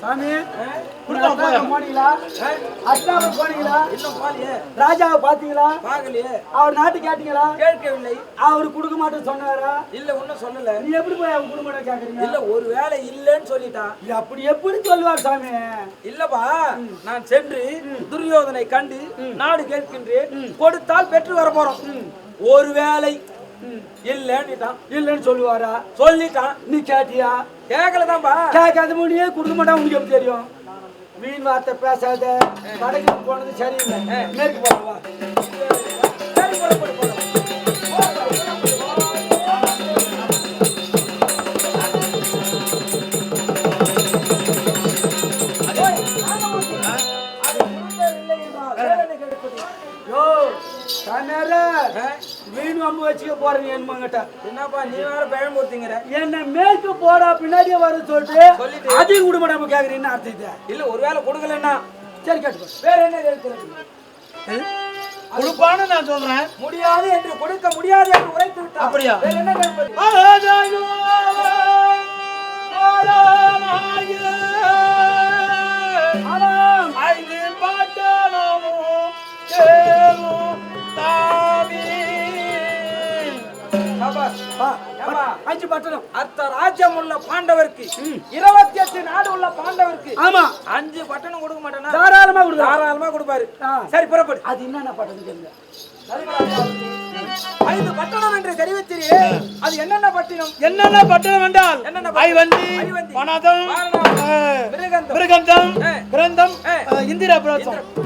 சாமி ராஜாவை பாத்தீங்களா? அவர் நாட்டு கேட்டீங்களா? கேட்கவில்லை. அவர் கொடுக்க மாட்டேன்னு சொன்னாரா? இல்ல ஒன்னும் சொல்லல. நீ எப்படி போய் அவர் கொடுக்க மாட்டேன் கேக்குறீங்க? இல்ல ஒரு வேலை இல்லைன்னு சொல்லிட்டான் அப்படி எப்படி சொல்லுவார் சாமி? இல்லப்பா நான் சென்று துரியோதனை கண்டு நாடு கேட்கின்றேன். கொடுத்தால் பெற்று வர போறோம். ஒரு வேலை இல்லன்னுட்டான். இல்லைன்னு சொல்லுவாரா? சொல்லிட்டான். நீ கேட்டியா? கேட்கலதான்பா கேட்காத முடியே கொடுக்க மாட்டான் உனக்கு எப்படி தெரியும்? வீண் வார்த்தை பேசாத. வடக்கு போனது சரியில்லை. மேற்கு போகவா சரி போலாம் யோ. கண்ணார வீண் வம்பு வச்சுக்க போறேன் என் மங்கிட்ட என்னப்பா நீ வேற பயமுறுத்திங்கிற. என்ன மேற்கு போடா பின்னாடியே வர சொல்லிட்டு சொல்லிட்டு. அதையும் விட மாட்டாம கேக்குறீன்னு அர்த்தம் இது? இல்ல ஒரு வேலை கொடுக்கலன்னா. சரி கேட்டுக்கோ. வேற என்ன கேட்கிறது கொடுப்பான்னு நான் சொல்றேன். முடியாது என்று கொடுக்க முடியாது என்று உரைத்து விட்டான் அப்படியா? வேற என்ன கேட்பது? ஐந்து பட்டணமும் சேரும். அஞ்சு பட்டணம் அத்த ராஜ்யம் உள்ள பாண்டவருக்கு இருபத்தி எட்டு நாடு உள்ள பாண்டவருக்கு ஆமா. அஞ்சு பட்டணம் கொடுக்க மாட்டேனா தாராளமா கொடுக்குறா தாராளமா கொடுப்பாரு. சரி புறப்படு. அது என்னென்ன பட்டணம் ஐந்து பட்டணம் என்று தெரிவித்திரியே அது என்னென்ன பட்டினம்? என்னென்ன பட்டணம் என்றால் என்னென்ன ஐவந்தி அஹ், மிருகந்தம். கிரந்தம்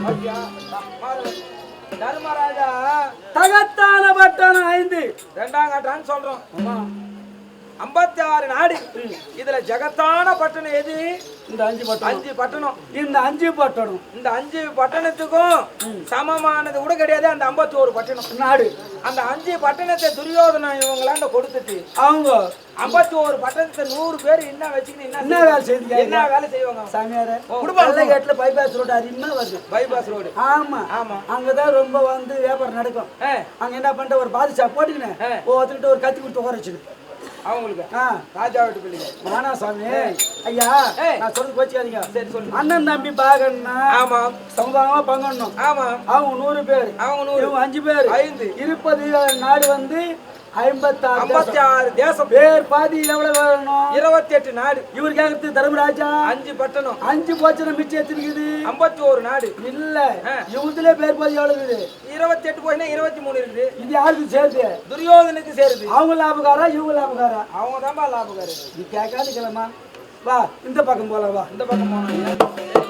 ஐயா, மாறு. தர்மராஜா. தகத்தான பட்டணம் ஐந்து. ரெண்டாம் கட்டான்னு சொல்றோம். ஆறு நாடு. இதுல ஜகத்தான பட்டணம் எது? இந்த அஞ்சு பட்டணம். அஞ்சு பட்டணம். இந்த அஞ்சு பட்டணம். இந்த அஞ்சு பட்டணத்துக்கும் சமமானது கூட கிடையாது. அந்த ஐம்பத்தி ஒரு பட்டணம். நாடு. அந்த அஞ்சு பட்டணத்தை துரியோதனம் இவங்களாண்ட கொடுத்துட்டு அவங்க. ஐம்பத்தி ஒரு பட்டணத்தை நூறு பேர் என்ன வச்சுக்கின்னு என்ன வேலை செய்யுங்க என்ன வேலை செய்வாங்க? சாமியார ஓ. கேட்ல பைபாஸ் ரோடு அதிகமா வருது. பைபாஸ் ரோடு ஆமா. ஆமா. அங்கதான் ரொம்ப வந்து வியாபாரம் நடக்கும். அங்க என்ன பண்ணிட்டு ஒரு பாதுஷா போட்டுக்கினேன். ஒருத்தர்கிட்ட ஒரு கத்தி கொடுத்து உட்கார வச்சுக்கிட்டு. அவங்களுக்கு. ராஜா வீட்டு பிள்ளைங்க. வானா சாமி? ஐயா. நான் சொல்றது கோச்சிக்காதீங்க சரி சொல்லு அண்ணன் தம்பி பாகன்னா ஆமா. சமுதாயமா பங்கணும். ஆமா. அவங்க நூறு பேர். அவங்க நூறு. அஞ்சு பேர். ஐந்து. இருப்பது நாடு வந்து ஐம்பத்தாறு ஐம்பத்தி தேசம். ஆறு தேசம். பேர் பாதி எவ்வளவு வரணும்? இருபத்தி எட்டு நாடு. இவர் கேக்குறது தர்மராஜா? அஞ்சு பட்டணம். அஞ்சு போச்சனை மிச்சம் எத்திருக்குது ஐம்பத்தி ஒரு நாடு. இல்ல. இவங்களே பேர் பாதி எவ்வளவு இருக்குது? இருபத்தி எட்டு போயினா இருபத்தி மூணு இருக்குது. இது யாருக்கு சேர்த்து? துரியோதனுக்கு சேருது. அவங்க லாபகாரா இவங்க லாபகாரா அவங்க தான்ப்பா லாபக்காரு நீ கேட்காது கிளம்பா வா இந்த பக்கம் போலாம் வா. இந்த பக்கம் போனாங்க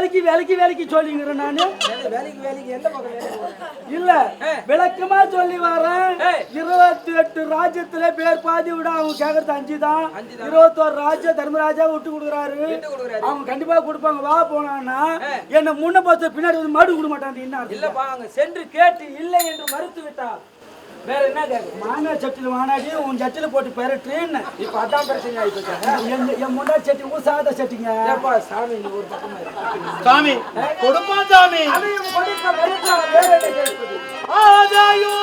வேலைக்கு வேலைக்கு வேலைக்கு சொல்லிங்கிறேன் நானு வேலை- வேலைக்கு வேலைக்கு எந்த பக்கம்? இல்ல. விளக்கமா சொல்லி வரேன். இருபத்தி எட்டு ராஜ்யத்துல பேர் பாதி விட அவங்க கேக்குறது அஞ்சு தான். இருபத்தோரு ராஜ்யம் தர்மராஜா விட்டு கொடுக்குறாரு. அவங்க கண்டிப்பா கொடுப்பாங்க வா போனான்னா. என்ன முன்ன பார்த்து பின்னாடி வந்து மறு கொடுக்க மாட்டாங்க என்ன? இல்லப்பா அங்க சென்று கேட்டு இல்லை என்று மறுத்து விட்டால் வேற என்ன கேட்கும் மாங்காய் சட்டியில் வானாடி உன் சட்டியில போட்டு பெறட்டுன்னு இப்ப அதான் பிரச்சனை ஆயிப்போச்சா என் என் முன்னாடி சட்டி ஊசாத சட்டிங்க. ஏப்பா சாமி நீ ஒரு பக்கமா. சாமி கொடுப்பான் சாமி. அதையும் கொடுக்க மறுத்தால் வேற என்ன கேட்பது ஆதாயோ.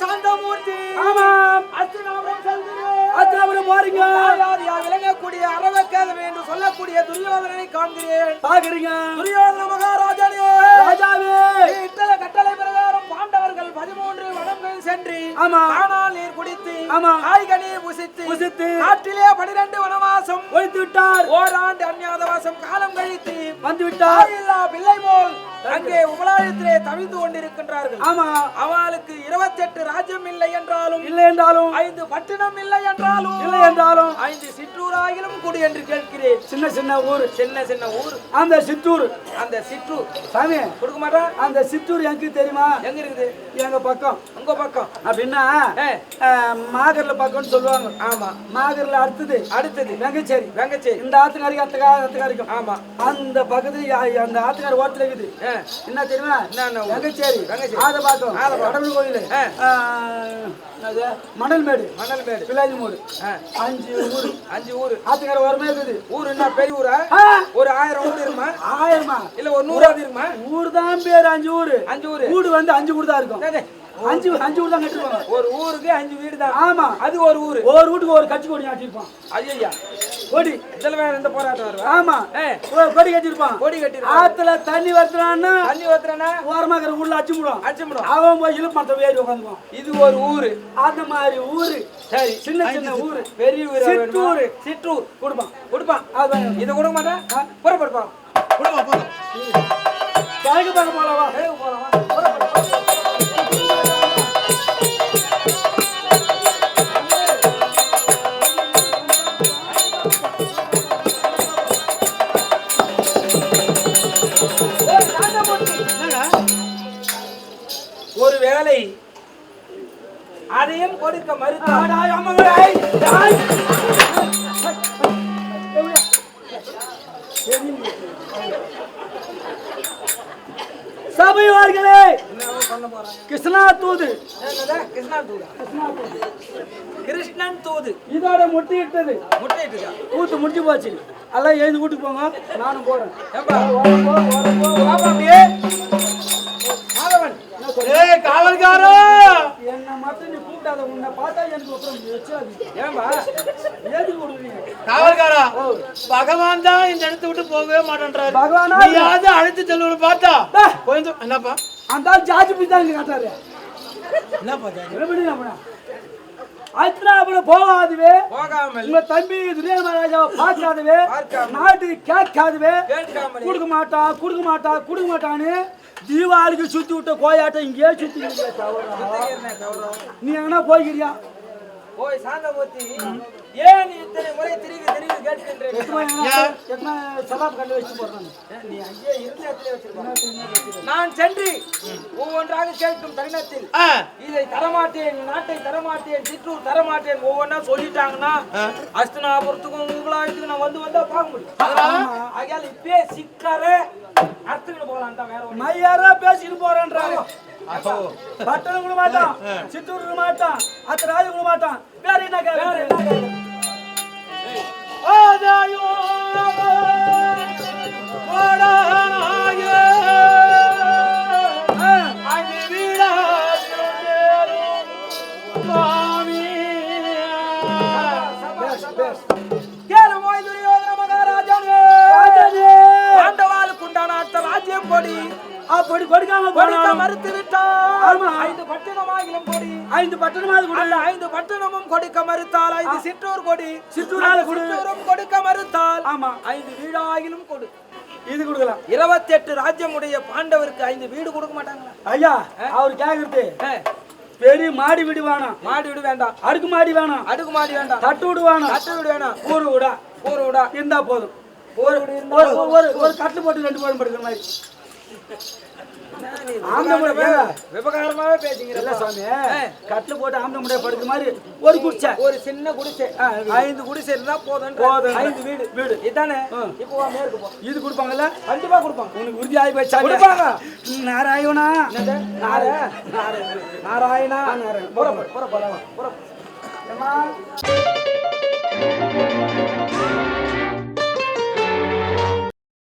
சாந்தமூர்த்தி. ஆமாம். அர்ச்சனாபுரம் செல்கிறேன். அத்தியாபுரம் போறீங்க யார் யார் விளங்கக்கூடிய அரவக்கேதம் என்று சொல்லக்கூடிய துரியோதனனை காண்கிறேன். பாக்குறீங்க துரியோதன மகாராஜனே. ராஜாவே. இட்டத கட்டளை பிரகாரம் பாண்டவர்கள் பதிமூன்று வடங்கள் சென்று ஆமா. காணால் நீர் குடித்து ஆமா. காய்கனி புசித்து புசித்து காட்டிலே பனிரெண்டு வனவாசம் ஒழித்து விட்டார் ஓராண்டு அந்நியாத வாசம் காலம் கழித்து வந்து விட்டார் தாயில்லா பிள்ளை போல் அங்கே உபலாயத்திலே தவிந்து கொண்டிருக்கின்றார்கள். ஆமா. அவளுக்கு இருபத்தெட்டு ராஜ்யம் இல்லை என்றாலும் இல்லை என்றாலும் ஐந்து பட்டினம் இல்லை என்றாலும் இல்லை என்றாலும் ஐந்து சிற்றூராகிலும் குடி என்று கேட்கிறேன். சின்ன சின்ன ஊர் சின்ன சின்ன ஊர். அந்த சிற்றூர். அந்த சிற்றூர். சாமி கொடுக்க மாட்டா? அந்த சிற்றூர் எனக்கு தெரியுமா? எங்க இருக்குது? எங்க பக்கம். உங்க பக்கம். அப்படின்னா மாகர்ல பக்கம்னு சொல்லுவாங்க. ஆமா. மாகர்ல அடுத்தது. அடுத்தது. வெங்கச்சேரி. வெங்கச்சேரி. இந்த ஆத்துக்காரிக்கு அத்தக்கா அத்தக்காரிக்கும் ஆமா. அந்த பக்கத்துல அந்த ஆத்துக்கார ஓரத்துல இருக்குது. என்ன தெரியுமா? ஊர்? வெங்கச்சேரி. ஆதபாக்கம் ஆதபாக்கம். கடவுள் கோயில். மணல்மேடு மணல்மேடு பிள்ளாஜி மூடு. அஞ்சு ஊர். அஞ்சு ஊரு. ஆத்துக்கார ஓரமே இருக்குது. ஊர் என்ன பெரிய ஊரா? ஒரு ஆயிரம் ஊர் இருக்குமா ஆயிரமா? இல்ல ஒரு நூறாவது இருக்குமா ஊர் தான் பேர் அஞ்சு ஊரு. அஞ்சு ஊரு. வீடு வந்து அஞ்சு வீடு தான் இருக்கும். அஞ்சு அஞ்சு வீடு தான் கட்டிருப்பாங்க. ஒரு ஊருக்கு அஞ்சு வீடு தான். ஆமா. அது ஒரு ஊரு. ஒவ்வொரு வீட்டுக்கு ஒரு கட்சி கொடி கட்டிருப்பான் ஐயா கொடி. இதுல வேற எந்த போராட்டம் வருவா? ஆமா. கொடி கட்டிருப்பான் கொடி கட்டி ஆத்துல தண்ணி வருதுறான்னா தண்ணி ஊத்துறனா ஓரமா இருக்கிற ஊர்ல அடிச்சு விடுவான் அடிச்சுடும் அவன் போய் இழுப்பு மத்த ஏறி உட்காந்துக்குவான் இது ஒரு ஊரு. அந்த மாதிரி ஊரு. சரி. சின்ன சின்ன ஊரு. பெரிய ஊரு சிற்றூரு. சிற்றூர். கொடுப்பான். கொடுப்பான். அதான் இதை கொடுக்க மாட்டேன் புறப்படுப்பா கொடுமா போதும். கிழக்கு பக்கம் போலவா? ஒரு அதையும் கொடுக்க சபைவார்களே என்ன பண்ண போறாங்க கிருஷ்ணா தூது? கிருஷ்ணன் தூதா கிருஷ்ணன் தூது. இதோட முட்டியிட்டது. முட்டையிட்டு கூத்து முடிஞ்சு போச்சு. எல்லாம் எழுந்து வீட்டுக்கு போங்க. நானும் போறேன். அப்படியே. மாதவன் ஏய் காவல்காரா! என்னை மட்டும் கூப்பிட்டாத உன்னை பார்த்தா எனக்கு அப்புறம் வச்சாது ஏம்பா ஏதுக்கு கொடுக்குறீங்க? காவல்காரா பகவான் தான் இந்த இடத்தை விட்டு போகவே மாட்டேன்றாரு. பகவானா? நீயாவது அழைத்து செல்வனு பார்த்தா கொஞ்சம் என்னப்பா? அந்த ஜாஜி போய் தான் காட்டாரு என்னப்பா? என்ன பண்ணேன் அத்தனை அப்புறம் போகாதுவே உங்க தம்பி துரியா மகாராஜாவை பார்க்காதவே பார்க்காம. நாட்டுக்கு கேட்காதவே கொடுக்க மாட்டா கொடுக்க மாட்டா கொடுக்க மாட்டான்னு தீபாவளிக்கு சுத்தி விட்ட கோயாட்டம் இங்கேயே சுத்தி நீ எங்கன்னா போய்கிறியா ஓய் சாந்தமூர்த்தி ஏன் நீ இத்தனை முறை திரும்பி திரும்பி கேட்கின்றேன் நான் சென்று ஒவ்வொன்றாக கேட்கும் தருணத்தில் இதை தரமாட்டேன் நாட்டை தரமாட்டேன் சிற்றூர் தரமாட்டேன் ஒவ்வொன்றா சொல்லிட்டாங்கன்னா அஸ்தனாபுரத்துக்கும் உங்களாயத்துக்கு நான் வந்து வந்தா பார்க்க முடியும். ஆகையால இப்பே சிக்கரே அர்த்தங்கன்னு போகலாம் தான் வேற ஒண்ணு மையாரா பேசிட்டு போறேன்றாங்க பட்டணம் கூட மாட்டான் சித்தூர் கூட மாட்டான் அத்த ராஜு கூட மாட்டான். வேற என்ன வேற என்ன கேட்க கேட்கணும்? ஐந்து பட்டணமும் கொடுக்க மறுத்தால் ஐந்து சிற்றூர் கொடி. சிற்றூரால. சிற்றூரும் கொடுக்க மறுத்தால் ஆமா. ஐந்து வீடாகிலும் கொடு. இது கொடுக்கலாம். இருபத்தெட்டு ராஜ்யமுடைய பாண்டவருக்கு ஐந்து வீடு கொடுக்க மாட்டாங்களா? ஐயா அவர் கேக்குறது. பெரிய மாடி வீடு வேணாம். மாடி வீடு வேண்டாம். அடுக்கு மாடி வேணாம். அடுக்கு மாடி வேண்டாம். தட்டு வீடு வேணாம். கட்டு வீடு வேணாம். ஊரு வீடா. ஊர் வீடா. இருந்தா போதும். ஒரு ஒரு ஒரு கட்டு போட்டு ரெண்டு பேரும் படுக்கிற மாதிரி. விவகாரமாவே பேசுகிறேன் சாமி கட்டுல போட்டு ஆம்பளை முறையை படுக்கிற மாதிரி ஒரு குடிச்சை ஒரு சின்ன குடிசை. ஐந்து குடிசை இருந்தா போதும் போதும். ஐந்து வீடு. வீடு. இதானே. இப்போ மேற்கு இது கொடுப்பாங்கல்ல? கண்டிப்பா கொடுப்பாங்க. உனக்கு உறுதி ஆகி போச்சா கொடுப்பாங்க. நாராயணா? நாராயணா. நாராயணா. புறப்படு புறப்படு புறப்படு?